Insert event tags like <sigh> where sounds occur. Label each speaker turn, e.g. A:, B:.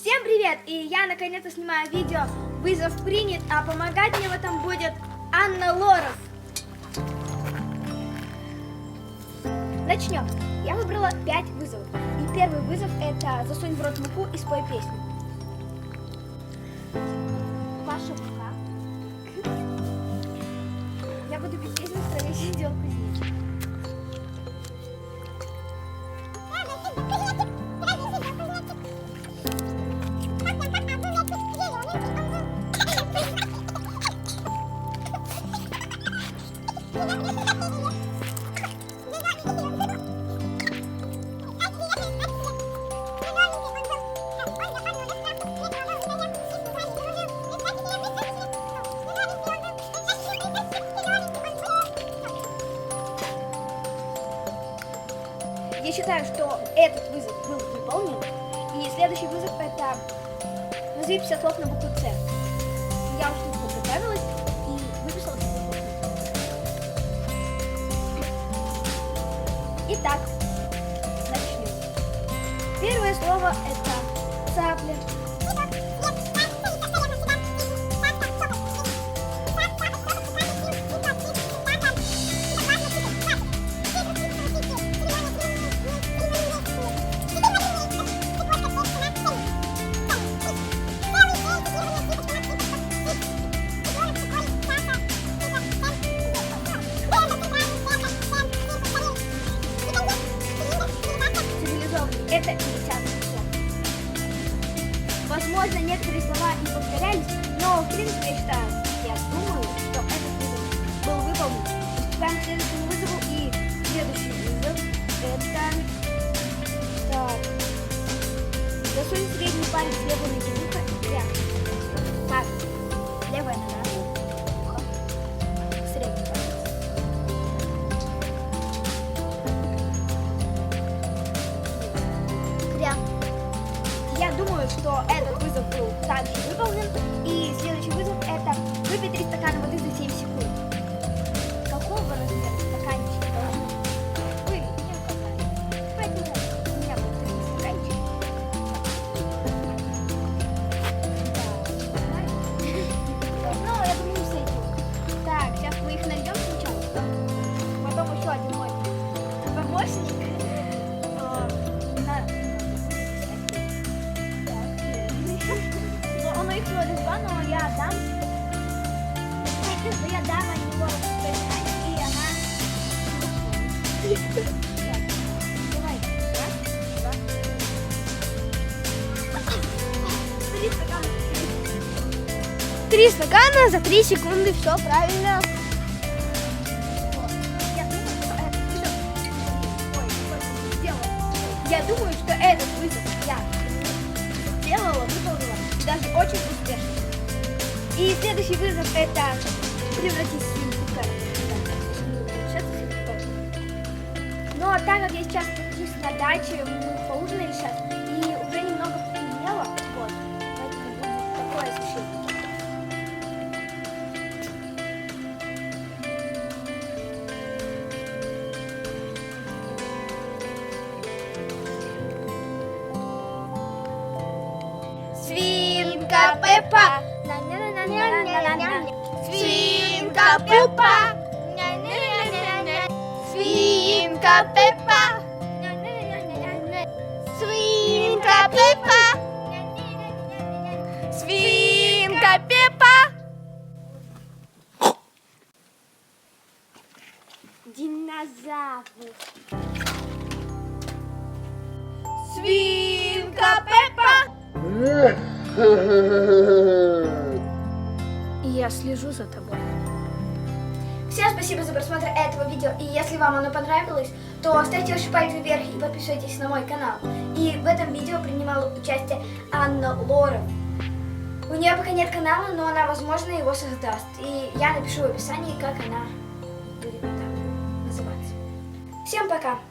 A: Всем привет! И я наконец-то снимаю видео «Вызов принят», а помогать мне в этом будет Анна Лоров. Начнем. Я выбрала 5 вызовов. И первый вызов это «Засунь в рот муку и спой песню». Ваша мука. Я буду петь песню, я делал кузнечик. Я считаю, что этот вызов был выполнен. И следующий вызов это назови 50 слов на букву С. Я очень подготовилась Итак, начнем. Первое слово это цапля. Возможно, некоторые слова не повторялись, но в принципе я считаю, я думаю, что этот вызов был выполнен. Приступаем к следующему вызову и следующий вызов это... Так. Засунь средний палец левой ноги что этот вызов был также выполнен. И следующий вызов это выпить 3 стакана воды три стакана.
B: За три секунды, все правильно.
A: Я думаю, что этот вызов... Я сделала, выполнила, даже очень успешно. И следующий вызов это превратить на даче, мы поужинали сейчас, и уже немного потемнело, вот, поэтому будет такое освещение.
B: Свинка Пеппа, свинка Пеппа, свинка Пеппа, свинка Пеппа, свинка Пеппа.
A: Динозавр.
B: Свинка Пеппа. <laughs> Я слежу за тобой.
A: Спасибо за просмотр этого видео. И если вам оно понравилось, то ставьте ваши пальцы вверх и подписывайтесь на мой канал. И в этом видео принимала участие Анна Лоров. У нее пока нет канала, но она, возможно, его создаст. И я напишу в описании, как она будет там называться. Всем пока!